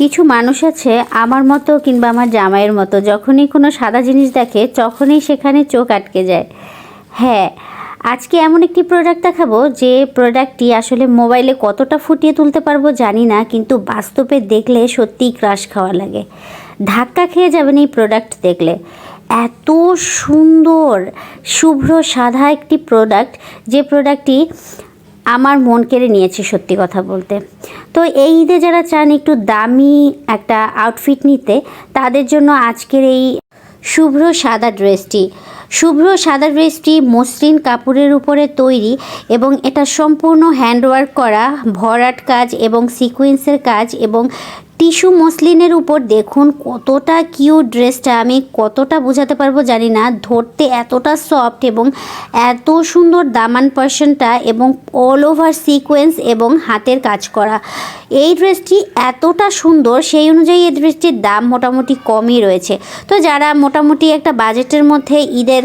কিছু মানুষ আছে আমার মতো কিংবা আমার জামাইয়ের মতো, যখনই কোনো সাদা জিনিস দেখে তখনই সেখানে চোখ আটকে যায়। হ্যাঁ আজকে এমন একটি প্রোডাক্ট দেখাবো যে প্রোডাক্টটি আসলে মোবাইলে কতটা ফুটিয়ে তুলতে পারব জানি না, কিন্তু বাস্তবে দেখলে সত্যিই ক্রাশ খাওয়া লাগে। ধাক্কা খেয়ে যাবেন এই প্রোডাক্ট দেখলে। এত সুন্দর, শুভ্র, সাদা একটি প্রোডাক্ট যে প্রোডাক্টটি আমার মন কেড়ে নিয়েছে সত্যি কথা বলতে। তো এই ঈদে যারা চান একটু দামি একটা আউটফিট নিতে, তাদের জন্য আজকের এই শুভ্র সাদা ড্রেসটি শুভ্র সাদা ড্রেসটি মসৃণ কাপড়ের উপরে তৈরি এবং এটা সম্পূর্ণ হ্যান্ডওয়ার্ক করা, ভরাট কাজ এবং সিকোয়েন্সের কাজ এবং টিস্যু মসলিনের উপর দেখুন কতটা কিউট ড্রেসটা, আমি কতটা বোঝাতে পারব জানি না। ধরতে এতটা সফট এবং এত সুন্দর দামান পার্সনটা এবং অল ওভার সিকোয়েন্স এবং হাতের কাজ করা। এই ড্রেসটি এতটা সুন্দর, সেই অনুযায়ী এই ড্রেসটির দাম মোটামুটি কমই রয়েছে। তো যারা মোটামুটি একটা বাজেটের মধ্যে ঈদের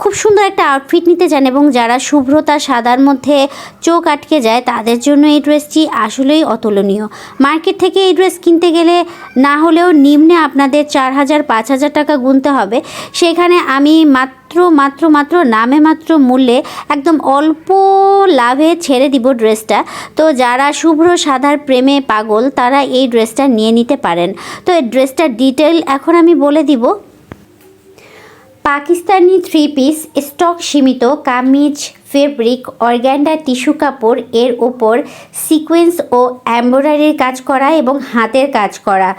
খুব সুন্দর একটা আউটফিট নিতে চান এবং যারা শুভ্রতা, সাদার মধ্যে চোখ আটকে যায়, তাদের জন্য এই ড্রেসটি আসলেই অতুলনীয়। মার্কেট থেকে এই ড্রেস কিনতে গেলে না হলেও নিম্নে আপনাদের চার হাজার, পাঁচ হাজার টাকা গুনতে হবে। সেখানে আমি মাত্র মাত্র মাত্র, নামে মাত্র মূল্যে একদম অল্প লাভে ছেড়ে দিব ড্রেসটা। তো যারা শুভ্র, সাদার প্রেমে পাগল, তারা এই ড্রেসটা নিয়ে নিতে পারেন। তো এই ড্রেসটার ডিটেল এখন আমি বলে দিব। পাকিস্তানি থ্রি পিস স্টক সীমিত কামিজ ফেব্রিক অর্গ্যান্ডা টিস্যু কাপড়, এর ওপর সিকোয়েন্স ও এমব্রয়ডারির কাজ করা এবং হাতের কাজ করা।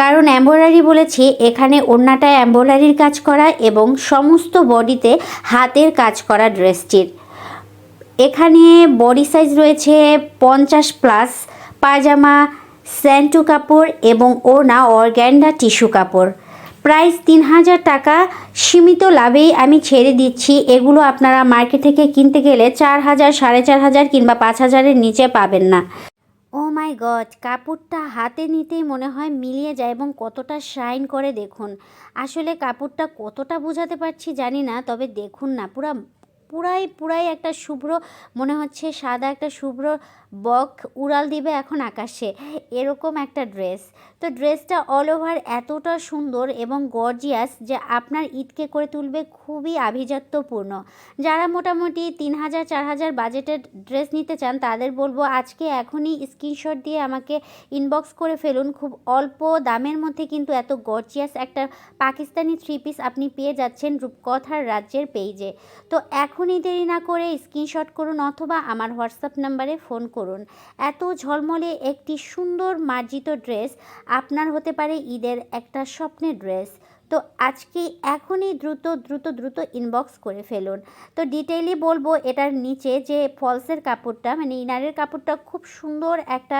কারণ এমব্রয়ডারি বলেছি, এখানে ওড়নাটায় এমব্রয়ডারির কাজ করা এবং সমস্ত বডিতে হাতের কাজ করা ড্রেসটির এখানে বডি সাইজ রয়েছে পঞ্চাশ প্লাস পায়জামা স্যান্টু কাপড় এবং ওড়না অর্গ্যান্ডা টিস্যু কাপড়। প্রাইস তিন হাজার টাকা। সীমিত লাভেই আমি ছেড়ে দিচ্ছি। এগুলো আপনারা মার্কেট থেকে কিনতে গেলে চার হাজার, সাড়ে চার হাজার কিংবা পাঁচ হাজারের নিচে পাবেন না। ও মাই গড, কাপড়টা হাতে নিতেই মনে হয় মিলিয়ে যায় এবং কতটা শাইন করে দেখুন। আসলে কাপড়টা কতটা বোঝাতে পারছি জানি না, তবে দেখুন না, পুরা পুরাই পুরাই একটা শুভ্র, মনে হচ্ছে সাদা একটা শুভ্র বক উড়াল দিবে এখন আকাশে। এরকম একটা ড্রেস। তো ড্রেসটা অল ওভার এতটা সুন্দর এবং গর্জিয়াস যে আপনার ঈদকে করে তুলবে খুবই আভিজাত্যপূর্ণ। যারা মোটামুটি তিন হাজার, চার হাজার বাজেটের ড্রেস নিতে চান, তাদের বলব আজকে এখনই স্ক্রিনশট দিয়ে আমাকে ইনবক্স করে ফেলুন। খুব অল্প দামের মধ্যে কিন্তু এত গর্জিয়াস একটা পাকিস্তানি থ্রি পিস আপনি পেয়ে যাচ্ছেন রূপকথার রাজ্যের পেজে তো এখনই দেরি না করে স্ক্রিনশট করুন অথবা আমার হোয়াটসঅ্যাপ নাম্বারে ফোন করুন। এত ঝলমলে একটি সুন্দর মার্জিত ড্রেস আপনার হতে পারে ঈদের একটা স্বপ্নের ড্রেস। তো আজকে এখনই দ্রুত দ্রুত দ্রুত ইনবক্স করে ফেলুন। তো ডিটেইলি বলব এটার নিচে যে ফলসের কাপড়টা মানে ইনারের কাপড়টা খুব সুন্দর একটা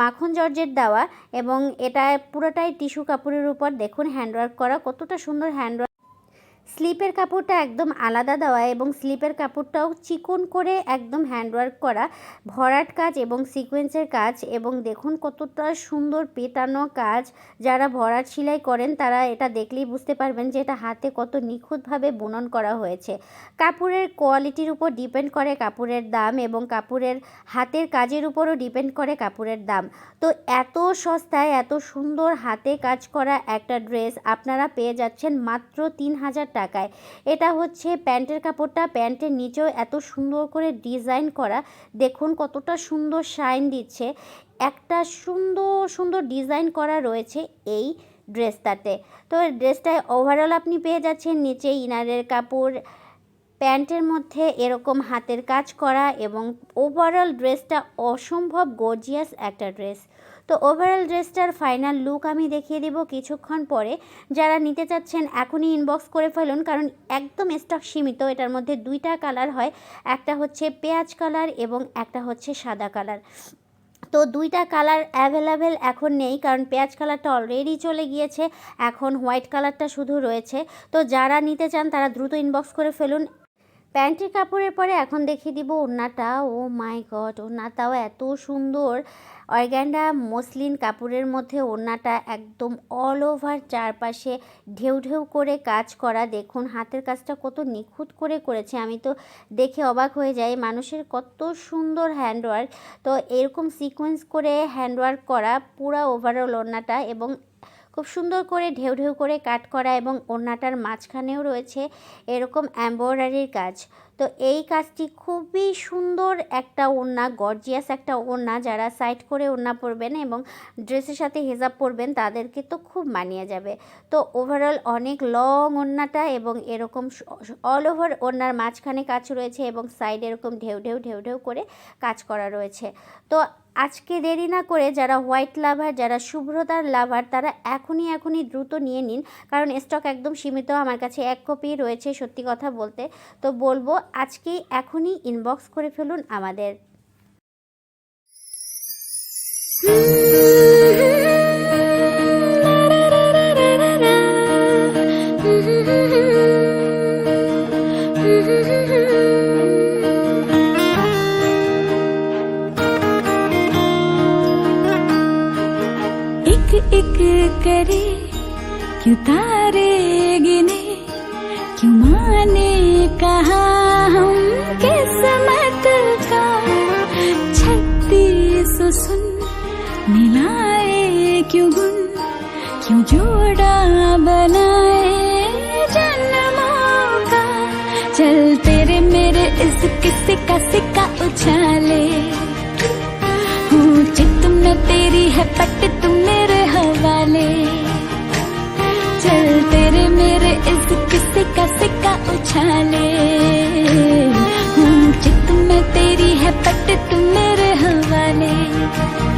মাখন জর্জের দেওয়া এবং এটা পুরোটাই টিস্যু কাপড়ের উপর। দেখুন হ্যান্ডওয়ার্ক করা কতটা সুন্দর হ্যান্ডওয়ার্ক স্লিপের কাপড়টা একদম আলাদা দেওয়া এবং স্লিপের কাপড়টাও চিকন করে একদম হ্যান্ডওয়ার্ক করা। ভরাট কাজ এবং সিকোয়েন্সের কাজ এবং দেখুন কতটা সুন্দর পেটানো কাজ। যারা ভরাট সেলাই করেন তারা এটা দেখলেই বুঝতে পারবেন যে এটা হাতে কত নিখুঁতভাবে বুনন করা হয়েছে। কাপড়ের কোয়ালিটির উপর ডিপেন্ড করে কাপড়ের দাম এবং কাপড়ের হাতের কাজের উপরও ডিপেন্ড করে কাপড়ের দাম। তো এত সস্তায়, এত সুন্দর হাতে কাজ করা একটা ড্রেস আপনারা পেয়ে যাচ্ছেন মাত্র তিন হাজার টাকায়। এটা হচ্ছে প্যান্টের কাপড়টা। প্যান্টের নিচেও এত সুন্দর করে ডিজাইন করা। দেখুন কতটা সুন্দর শাইন দিচ্ছে। একটা সুন্দর সুন্দর ডিজাইন করা রয়েছে এই ড্রেসটাতে। তো ড্রেসটায় ওভারঅল আপনি পেয়ে যাচ্ছেন নিচে ইনারের কাপড়, প্যান্টের মধ্যে এরকম হাতের কাজ করা এবং ওভারঅল ড্রেসটা অসম্ভব গর্জিয়াস একটা ড্রেস। তো ওভারঅল ড্রেসটার ফাইনাল লুক আমি দেখিয়ে দেব কিছুক্ষণ পরে। যারা নিতে চাচ্ছেন এখনই ইনবক্স করে ফেলুন, কারণ একদম স্টক সীমিত, এটার মধ্যে দুইটা কালার হয়। একটা হচ্ছে পেঁয়াজ কালার এবং একটা হচ্ছে সাদা কালার তো দুইটা কালার অ্যাভেলেবেল এখন নেই, কারণ পেঁয়াজ কালারটা অলরেডি চলে গিয়েছে, এখন হোয়াইট কালারটা শুধু রয়েছে। তো যারা নিতে চান তারা দ্রুত ইনবক্স করে ফেলুন। প্যান্টের কাপড়ের পরে এখন দেখিয়ে দিব ওড়নাটা। ও মাই গড, ওড়নাটাও এত সুন্দর। অর্গ্যান্ডা মসলিন কাপড়ের মধ্যে ওড়নাটা একদম অল ওভার চারপাশে ঢেউ ঢেউ করে কাজ করা। দেখুন, হাতের কাজটা কত নিখুঁত করে করেছে। আমি তো দেখে অবাক হয়ে যাই, মানুষের কত সুন্দর হ্যান্ডওয়ার্ক তো এরকম সিকোয়েন্স করে হ্যান্ডওয়ার্ক করা পুরা ওভারঅল ওড়নাটা এবং খুব সুন্দর করে ঢেউ ঢেউ করে কাট করা এবং ওড়নাটার মাঝখানেও রয়েছে এরকম এম্ব্রয়ডারির কাজ। তো এই কাজটি খুবই সুন্দর একটা ওড়না, গর্জিয়াস একটা ওড়না। যারা সাইড করে ওড়না পরবেন এবং ড্রেসের সাথে হেজাব পরবেন, তাদেরকে তো খুব মানিয়ে যাবে। তো ওভারঅল অনেক লং ওড়নাটা এবং এরকম অল ওভার ওড়নার মাঝখানে কাজ রয়েছে এবং সাইড এরকম ঢেউ ঢেউ ঢেউ ঢেউ করে কাজ করা রয়েছে। তো আজকে দেরি না করে যারা হোয়াইট লাভার যারা শুভ্রতার লাভার তারা এখনই এখনই দ্রুত নিয়ে নিন। কারণ স্টক একদম সীমিত, আমার কাছে এক কপি রয়েছে সত্যি কথা বলতে। তো বলব, আজকেই এখনই ইনবক্স করে ফেলুন আমাদের। करे? क्यों तारे गिने? क्यों माने कहा हम? किस्मत का छत्तीस सुन, मिलाए क्यों गुण? क्यों जोड़ा बनाए जन्मों का? चल तेरे मेरे इस किस्से का सिक्का उछाले। हूँ चित में तेरी है, पट तुम मेरे का सिक्का उछाले। चित में तेरी है पट तुम मेरे हवाले।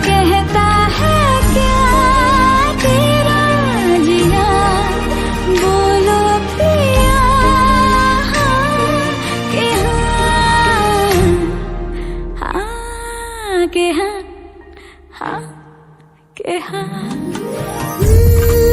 कहता है, क्या तेरा जिया? बोलो पिया कि हाँ हाँ के हाँ हाँ के हाँ।